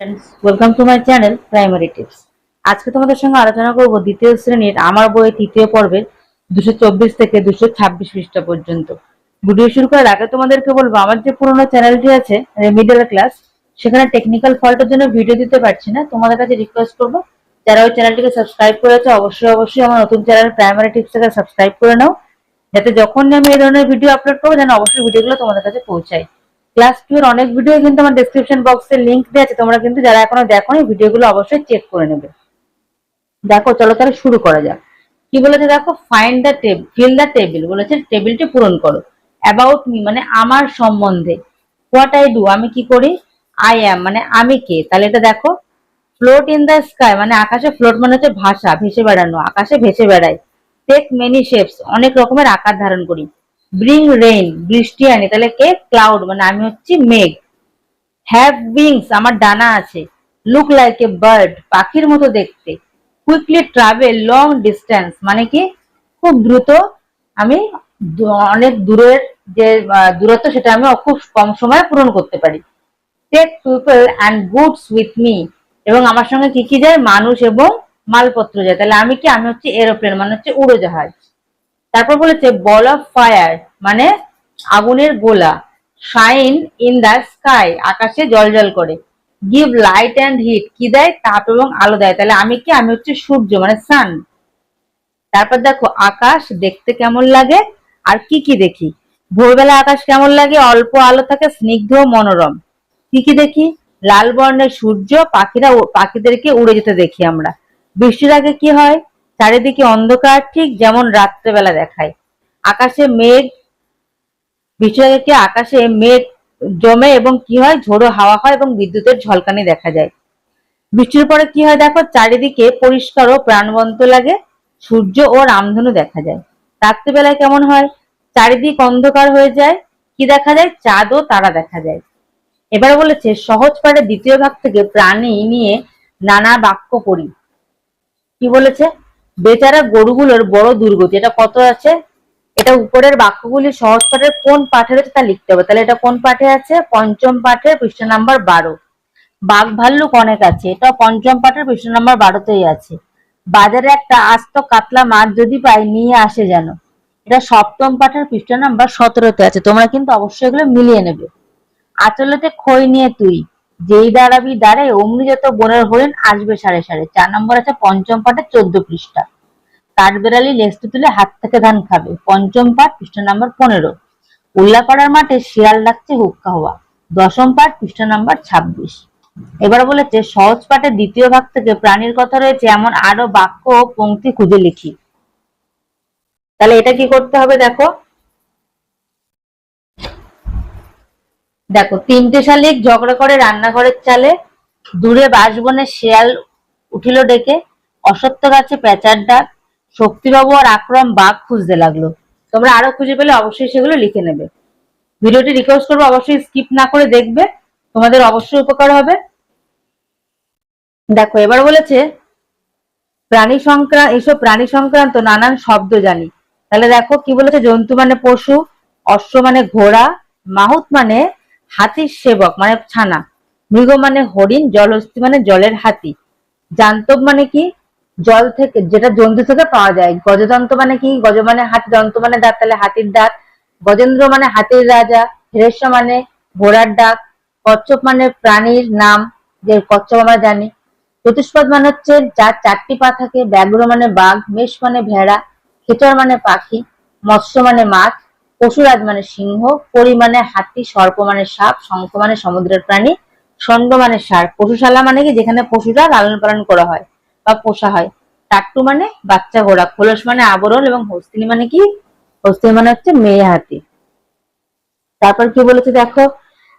Welcome to my channel primary tips আজকে তোমাদের সঙ্গে আলোচনা করব দ্বিতীয় শ্রেণির আমার বইয়ের তৃতীয় পর্বের দুশো চব্বিশ থেকে দুশো ছাব্বিশ পৃষ্ঠা পর্যন্ত। ভিডিও শুরু করার আগে তোমাদেরকে বলব, আমার যে পুরোনো চ্যানেলটি আছে মিডল ক্লাস সেখানে টেকনিক্যাল ফল্টের জন্য ভিডিও দিতে পারছি না। তোমাদের কাছে রিকোয়েস্ট করব, যারা ওই চ্যানেলটিকে সাবস্ক্রাইব করেছে, অবশ্যই অবশ্যই আমার নতুন চ্যানেল প্রাইমারি টিপস থেকে সাবস্ক্রাইব করে নাও। যাতে যখন আমি এই ধরনের ভিডিও আপলোড করব, যেন অবশ্যই ভিডিওগুলো তোমাদের কাছে পৌঁছায়। ক্লাস টু এর অনেক ভিডিও কিন্তু আমার ডেসক্রিপশন বক্সে লিংক দেওয়া আছে। তোমরা কিন্তু যারা এখনও দেখো ভিডিওগুলো অবশ্যই চেক করে নেবে। দেখো, চলো তাহলে শুরু করা যাক। কি বলেছে দেখো? Find the table fill the table বলেছে টেবিলটি পূরণ করো। অ্যাবাউট মি মানে আমার সম্বন্ধে। হোয়াট আই ডু আমি কি করি? আই অ্যাম মানে আমি কে? তাহলে এটা দেখো। ফ্লোট ইন দ্য স্কাই মানে আকাশে ফ্লোট মানে হচ্ছে ভাষা ভেসে বেড়ানো, আকাশে ভেসে বেড়াই টেক মেনি শেপস অনেক রকমের আকার ধারণ করি। ব্রিং রেইন বৃষ্টি আনি। তাহলে কে? ক্লাউড মানে আমি হচ্ছি মেঘ। হ্যাভ উইংস আমার ডানা আছে। লুক লাইক এ বার্ড পাখির মতো দেখতে। কুইকলি ট্রাভেল লং ডিস্টেন্স মানে কি? খুব দ্রুত আমি অনেক দূরের যে দূরত্ব, সেটা আমি খুব কম সময়ে পূরণ করতে পারি। Take people and goods with me এবং আমার সঙ্গে কি কি যায়? মানুষ এবং মালপত্র যায়। তাহলে আমি কি? আমি হচ্ছে এরোপ্লেন মানে হচ্ছে উড়োজাহাজ। তারপর বলেছে বল অফ ফায়ার মানে আগুনের গোলা। শাইন ইন দ্য স্কাই আকাশে জল করে। গিভ লাইট অ্যান্ড হিট কি দেয়? তাপ এবং আলো দেয়। তাহলে আমি কি? আমি হচ্ছে সূর্য মানে সান তারপর দেখো, আকাশ দেখতে কেমন লাগে? আর কি কি দেখি? ভোরবেলা আকাশ কেমন লাগে? অল্প আলো থাকে, স্নিগ্ধ মনোরম। কি কি দেখি? লাল বর্ণের সূর্য, পাখিরা পাখিদেরকে উড়ে যেতে দেখি আমরা। বৃষ্টির আগে কি হয়? চারিদিকে অন্ধকার, ঠিক যেমন রাত্রেবেলা দেখায়। আকাশে মেঘ বৃষ্টির আকাশে মেঘ জমে এবং কি হয়? ঝোড়ো হাওয়া হয় এবং বিদ্যুতের ঝলকানি দেখা যায়। বৃষ্টির পরে কি হয় দেখো? চারিদিকে পরিষ্কার ও প্রাণবন্ত লাগে। সূর্য ও রামধনু দেখা যায়। রাত্রিবেলায় কেমন হয়? চারিদিক অন্ধকার হয়ে যায়। কি দেখা যায়? চাঁদ ও তারা দেখা যায়। এবার বলেছে, সহজ পাঠের দ্বিতীয় ভাগ থেকে প্রাণী নিয়ে নানা বাক্য পড়ি। কি বলেছে? বেচারা গরুগুলোর বড় দুর্গতি। এটা কত আছে? এটা উপরের বাক্যগুলি সহজ পাঠের কোন পাঠে রয়েছে তা লিখতে হবে। তাহলে এটা কোন পাঠে আছে? পঞ্চম পাঠের পৃষ্ঠা নাম্বার বারো। বাঘ ভাল্লুক অনেক আছে। এটা পঞ্চম পাঠের পৃষ্ঠা নাম্বার বারোতেই আছে। বাজারে একটা আস্ত কাতলা মাছ যদি পাই, নিয়ে আসে যেন। এটা সপ্তম পাঠের পৃষ্ঠা নাম্বার সতেরোতে আছে। তোমরা কিন্তু অবশ্যই এগুলো মিলিয়ে নেবে। আচলেতে খই নিয়ে তুই। যেই দাঁড়াবি দাঁড়ে অমনি যত বনের হরিণ আসবে সাড়ে সাড়ে। চার নম্বর আছে পঞ্চম পাঠের চোদ্দ পৃষ্ঠা। কাঠবেড়ালি লেজটি তুলে হাত থেকে ধান খাবে। পঞ্চম পাঠ, পৃষ্ঠা নাম্বার পনেরো। উল্লাপাড়ার মাঠে শিয়াল ডাকছে হুক্কা হওয়া দশম পাঠ, পৃষ্ঠা নাম্বার ছাব্বিশ। এবার বলেছে, সহজ পাঠের দ্বিতীয় ভাগ থেকে প্রাণীর কথা রয়েছে এমন আরও বাক্য ও পংক্তি খুঁজে লিখি। তাহলে এটা কি করতে হবে দেখো? দেখো, তিনটে শালিক ঝগড়া করে রান্নাঘরের চালে দূরে বাঁশবনে শেয়াল উঠিল ডেকে, অসত্য গাছে পেঁচার ডাক, শক্তিবাবু আর আক্রম বাঘ খুঁজতে লাগল। তোমরা আরও খুঁজে পেলে অবশ্যই সেগুলো লিখে নেবে। ভিডিওটি রিকোয়েস্ট করব, অবশ্যই স্কিপ না করে দেখবে, তোমাদের অবশ্যই উপকার হবে। দেখো, এবার বলেছে, প্রাণী সংক্রান্ত এইসব প্রাণী সংক্রান্ত নানান শব্দ জানি। তাহলে দেখো কি বলেছে, জন্তু মানে পশু, অশ্ব মানে ঘোড়া, মাহুত মানে হাতির সেবক মানে ছানা। মৃগ মানে হরিণ জলহস্তি মানে জলের হাতি। জান্তব মানে কি? জল থেকে, যেটা জন্তু থেকে পাওয়া যায়। গজদন্ত মানে কি? গজ মানে হাতি, দন্ত মানে দাঁত। তাহলে হাতির দাঁত। গজেন্দ্র মানে হাতির রাজা। হ্রেস্য মানে ঘোড়ার ডাক। কচ্ছপ মানে প্রাণীর নাম। যে কচ্ছপ আমরা জানি। চতুষ্পদ মানে হচ্ছে যার চারটি পা থাকে। ব্যাঘ্র মানে বাঘ, মেষ মানে ভেড়া, খেচর মানে পাখি, মৎস্য মানে মাছ। পশুরাজ মানে সিংহ, পরি মানে হাতি, সর্প মানে সাপ, শঙ্খ মানে সমুদ্রের প্রাণী, ষণ্ড মানে ষাঁড়। পশুশালা মানে কি? যেখানে পশুরা লালন পালন করা হয় বা পোষা হয়। টাট্টু মানে বাচ্চা ঘোড়া, খোলস মানে আবরণ এবং হস্তিনী মানে কি? হস্তিনী মানে হচ্ছে মেয়ে হাতি। তারপর কি বলেছে দেখো?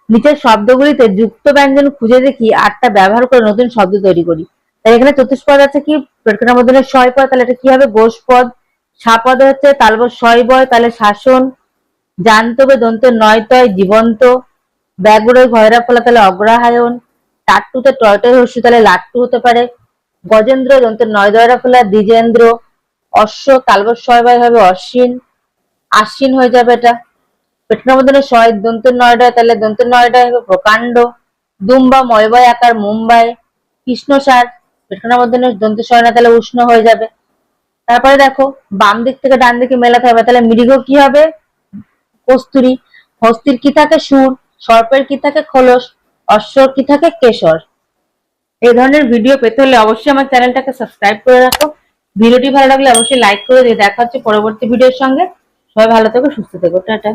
নিচের শব্দগুলিতে যুক্ত ব্যঞ্জন খুঁজে দেখি, আটটা ব্যবহার করে নতুন শব্দ তৈরি করি। তাই এখানে চতুষ্পদ আছে কি? পেটকাটার মধ্যে ছয় পদ তাহলে এটা কি হবে? গোষ পদ সাপদ হচ্ছে, তালব ছয় বয় তাহলে শাসন। জান্তবে দন্ত নয় তয় জীবন্ত। ব্যাগুড়ে ভয়রা ফলা তাহলে অগ্রহায়ণ টাট্টুতে টয়টয় হস্যু তাহলে লাট্টু হতে পারে। গজেন্দ্র দন্ত নয় দয়রা ফলা দ্বিজেন্দ্র। অশ্ব তালব ছয় বয় হবে অশ্বিন। আশ্বিন হয়ে যাবে এটা। মধ্যে ছয় দন্ত নয়ডা তাহলে দন্ত নয়ডা হবে প্রকাণ্ড। দুম্বা ময়বায় আকার মুম্বাই। কৃষ্ণসার মধ্যে দন্ত সয় না তাহলে উষ্ণ হয়ে যাবে। তারপরে দেখো বাম দিক থেকে ডান দিকে মেলাতে হবে, তাহলে মৃগ কি হবে? কস্তুরী, হস্তির কি থাকে সুর, সর্পের কি থাকে খোলস, অশ্বর কি থাকে কেশর? এই ধরনের ভিডিও পেতে হলে অবশ্যই আমার চ্যানেলটাকে সাবস্ক্রাইব করে রাখো। ভিডিওটি ভালো লাগলে অবশ্যই লাইক করে দিয়ে দেখা হচ্ছে পরবর্তী ভিডিওর সঙ্গে। সবাই ভালো থেকো, সুস্থ থেকো, টাটা।